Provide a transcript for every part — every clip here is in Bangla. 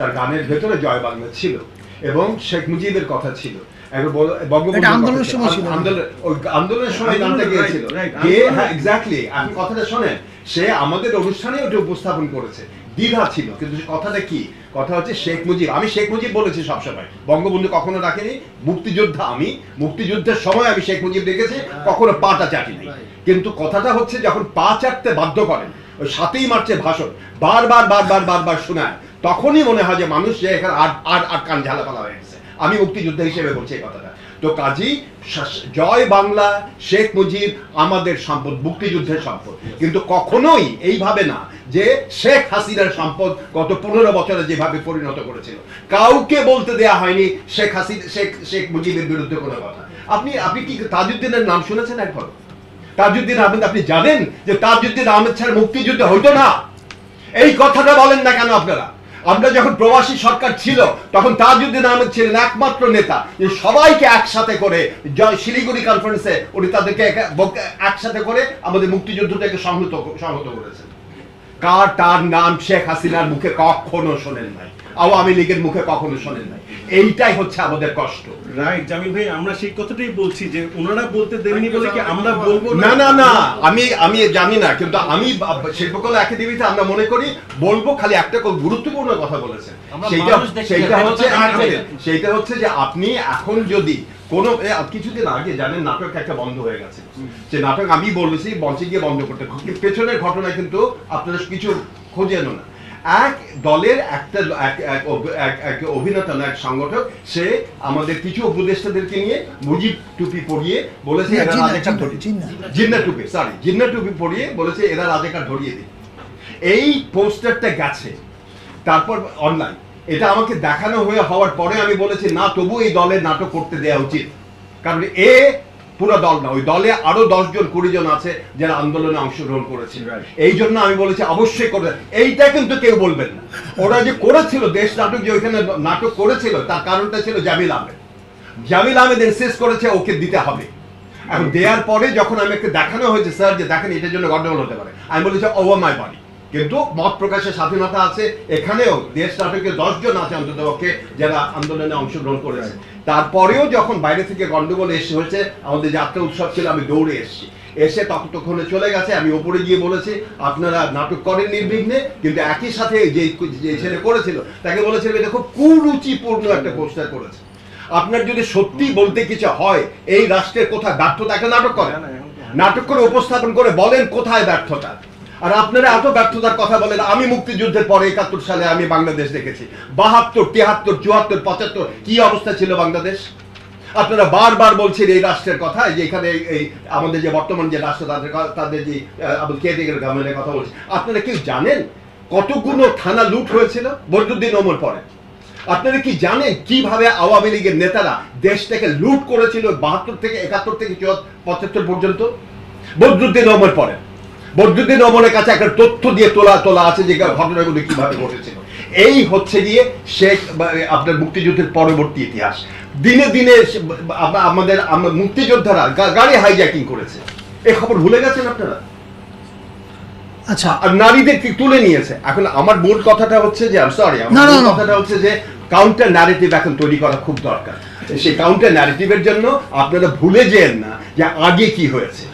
তার গানের ভেতরে জয় বাংলা ছিল এবং শেখ মুজিবের কথা ছিল। একবার বল- বঙ্গবন্ধুর এটা কথা আন্দোলনের সময় ছিল। আন্দোলনের সময় গানটা গিয়েছিল। right, right, গিয়ে আন্দোলনের- এক্স্যাক্টলি আপনি কথাটা শোনেন সে আমাদের অনুষ্ঠানে ওটা উপস্থাপন করেছে। দ্বিধা ছিল কিন্তু কথাটা কি? কথা হচ্ছে শেখ মুজিব আমি শেখ মুজিব বলেছি সবসময় বঙ্গবন্ধু কখনো রাখেনি মুক্তিযোদ্ধা আমি মুক্তিযুদ্ধের সময় আমি শেখ মুজিব দেখেছি কখনো পাটা চাটি নাই। কিন্তু কথাটা হচ্ছে যখন পা চাটতে বাধ্য করেন ওই সাতই মার্চের ভাষণ বারবার বারবার বারবার শোনায় তখনই মনে হয় যে মানুষ যে এখানে আর আর আর কান ঝালাপালা হয়ে গেছে। আমি মুক্তিযোদ্ধা হিসেবে বলছি এই কথাটা। তো কাজী জয় বাংলা, শেখ মুজিব আমাদের সম্পদ, মুক্তিযুদ্ধের সম্পদ। কিন্তু কখনোই এইভাবে না যে শেখ হাসিনার সম্পদ গত পনেরো বছরে যেভাবে পরিণত করেছিল। কাউকে বলতে দেয়া হয়নি শেখ হাসিনা, শেখ শেখ মুজিবের বিরুদ্ধে কোনো কথা। আপনি আপনি কি তাজউদ্দিনের নাম শুনেছেন একবার? তাজউদ্দিন আহমেদ, আপনি জানেন যে তাজউদ্দিন আহমেদ ছাড়া মুক্তিযুদ্ধ হইতো না? এই কথাটা বলেন না কেন আপনারা? আমরা যখন প্রবাসী সরকার ছিল, তখন তাজউদ্দিন আহমেদ ছিলেন একমাত্র নেতা। যে সবাইকে একসাথে করে শিলিগুড়ি কনফারেন্সে উনি তাদেরকে একসাথে করে আমাদের মুক্তিযুদ্ধটাকে সংহত সংহত করেছেন। কার তার নাম শেখ হাসিনার মুখে কখনো শোনেন নাই। আওয়ামী লীগের মুখে কখনো শোনেন নাই। এইটাই হচ্ছে আমাদের কষ্ট। রাইট জামিল ভাই আমরা সেই কথাটাই বলছি যে ওনারা বলতে দেননি বলে কি আমরা বলব না? না না আমি আমি জানি না কিন্তু আমি শিল্পকলা একাডেমিতে আমরা মনে করি বলব খালি একটা খুব গুরুত্বপূর্ণ কথা বলেছেন। সেইটা সেইটা হচ্ছে। সেইটা হচ্ছে যে আপনি এখন যদি কোন কিছুদিন আগে জানেন নাটক একটা বন্ধ হয়ে গেছে। যে নাটক আমি বলেছি মঞ্চে গিয়ে বন্ধ করতে। পেছনের ঘটনা কিন্তু আপনারা কিছু খোঁজেন না। এক দলের একটা এক- এক অভ- এক- এক অভিনেতা না এক সংগঠক সে আমাদের কিছু উপদেষ্টাদেরকে নিয়ে মুজিব টুপি পরিয়ে বলেছে এরা জিন্না, রাজাকার ধরিয়ে জিন্না। জিন্না টুপি সরি জিন্না টুপি পরিয়ে বলেছে এরা রাজাকার ধরিয়ে দিন এই পোস্টারটা গেছে তারপর অনলাইন এটা আমাকে দেখানো হয়ে হওয়ার পরে আমি বলেছি না তবু এই দলের নাটক করতে দেওয়া উচিত। কারণ এ পুরো দল না ওই দলে আরও দশ জন কুড়ি জন আছে যারা আন্দোলনে অংশগ্রহণ করেছে এই জন্য আমি বলেছি অবশ্যই করবে। এইটা কিন্তু কেউ বলবেন না। ওরা যে করেছিল দেশ নাটক যে ওইখানে নাটক করেছিল তার কারণটা ছিল জামিল আহমেদ। জামিল আহমেদ ইনসিস্ট করেছে ওকে দিতে হবে। এখন দেওয়ার পরে যখন আমি একটা দেখানো হয়েছে স্যার যে দেখেন এটার জন্য গন্ডগোল হতে পারে। আমি বলেছি ওভার মাই বাড়ি কিন্তু মত প্রকাশের স্বাধীনতা আছে এখানেও দেশ নাটকে দশজন আছে অন্ততপক্ষে যারা আন্দোলনে অংশগ্রহণ করেছে। তারপরেও যখন বাইরে থেকে গন্ডগোল এসে হয়েছে আমাদের যাত্রা উৎসব ছিল আমি দৌড়ে এসেছি। এসে ততক্ষণে চলে গেছে আমি ওপরে গিয়ে বলেছি আপনারা নাটক করেন নির্বিঘ্নে। কিন্তু একই সাথে যে যে ছেলে করেছিল তাকে বলেছিল এটা খুব কুরুচিপূর্ণ একটা পোস্টার করেছে। আপনার যদি সত্যি বলতে কিছু হয় এই রাষ্ট্রের কোথায় ব্যর্থতা? একটা নাটক তো- নাটক করে উপস্থাপন করে বলেন কোথায় ব্যর্থতা? আর আপনারা এত ব্যর্থতার কথা বলেন, আমি মুক্তিযুদ্ধের পরে একাত্তর সালে আমি বাংলাদেশ দেখেছি। বাহাত্তর তিয়াত্তর চুয়াত্তর, পঁচাত্তর, কি অবস্থা ছিল বাংলাদেশ? আপনারা বারবার বলছেন এই রাষ্ট্রের কথা যে এখানে এই- আমাদের যে বর্তমান যে রাষ্ট্র, তাদের তাদের যে আবুল কেয়ারটেকার গভর্নমেন্টের কথা বলছে। আপনারা কি জানেন কতগুলো থানা লুট হয়েছিল? বদরুদ্দিন ওমর পরে। আপনারা কি জানেন কীভাবে আওয়ামী লীগের নেতারা দেশটাকে লুট করেছিল বাহাত্তর থেকে একাত্তর থেকে পঁচাত্তর পর্যন্ত? বদরুদ্দিন ওমর পরে। বদরুদ্দিন ওমরের কাছে একটা তথ্য দিয়ে তোলা তোলা আছে যে ঘটনাগুলো কীভাবে ঘটেছিল এই হচ্ছে গিয়ে শেখ আপনার মুক্তিযুদ্ধের পরবর্তী ইতিহাস। দিনে দিনে আমাদের মুক্তিযোদ্ধারা গাড়ি হাইজ্যাকিং করেছে। এই খবর ভুলে গেছেন আপনারা? আচ্ছা। আর নারীদেরকে তুলে নিয়েছে? এখন আমার মূল কথাটা হচ্ছে যে সরি আমার। কথাটা হচ্ছে যে কাউন্টার ন্যারেটিভ এখন তৈরি করা খুব দরকার। সেই কাউন্টার ন্যারেটিভের জন্য আপনারা ভুলে যেন না যে আগে কি হয়েছে।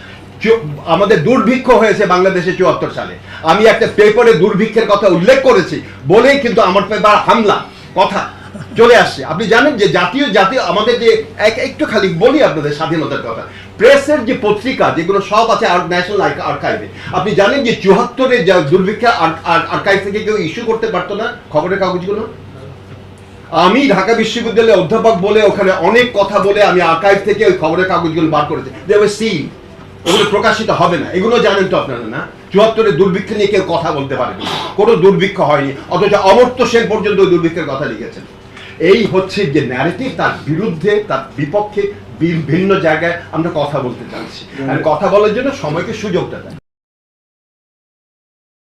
আমাদের দুর্ভিক্ষ হয়েছে বাংলাদেশে চুয়াত্তর সালে। আমি একটা পেপারে দুর্ভিক্ষের কথা উল্লেখ করেছি, বলেই কিন্তু আমার পেপার হামলা। কথা, চলে আসছে। আপনি জানেন যে জাতীয় জাতীয় আমাদের যে এক- একটু খালি বলি আপনাদের স্বাধীনতার কথা। প্রেসের যে পত্রিকা, যেগুলো সব আছে ন্যাশনাল আর্কাইভে আপনি জানেন যে চুয়াত্তরের দুর্ভিক্ষা আর্কাইভ থেকে কেউ ইস্যু করতে পারতো না খবরের কাগজগুলো? আমি ঢাকা বিশ্ববিদ্যালয়ে অধ্যাপক বলে ওখানে অনেক কথা বলে আমি আর্কাইভ থেকে ওই খবরের কাগজগুলো বার করেছি। দেবে সি ওগুলো প্রকাশিত হবে না। এগুলো জানেন তো আপনারা, না? চুয়াত্তরের দুর্ভিক্ষ নিয়ে কেউ কথা বলতে পারেনি কোনো দুর্ভিক্ষ হয়নি, অথচ অমর্ত্য সেন পর্যন্ত দুর্ভিক্ষের কথা লিখেছেন। এই হচ্ছে যে ন্যারেটিভ তার বিরুদ্ধে, তার বিপক্ষে ভিন্ন জায়গায় আমরা কথা বলতে চাচ্ছি। আর কথা বলার জন্য সময়কে সুযোগটা দেয়।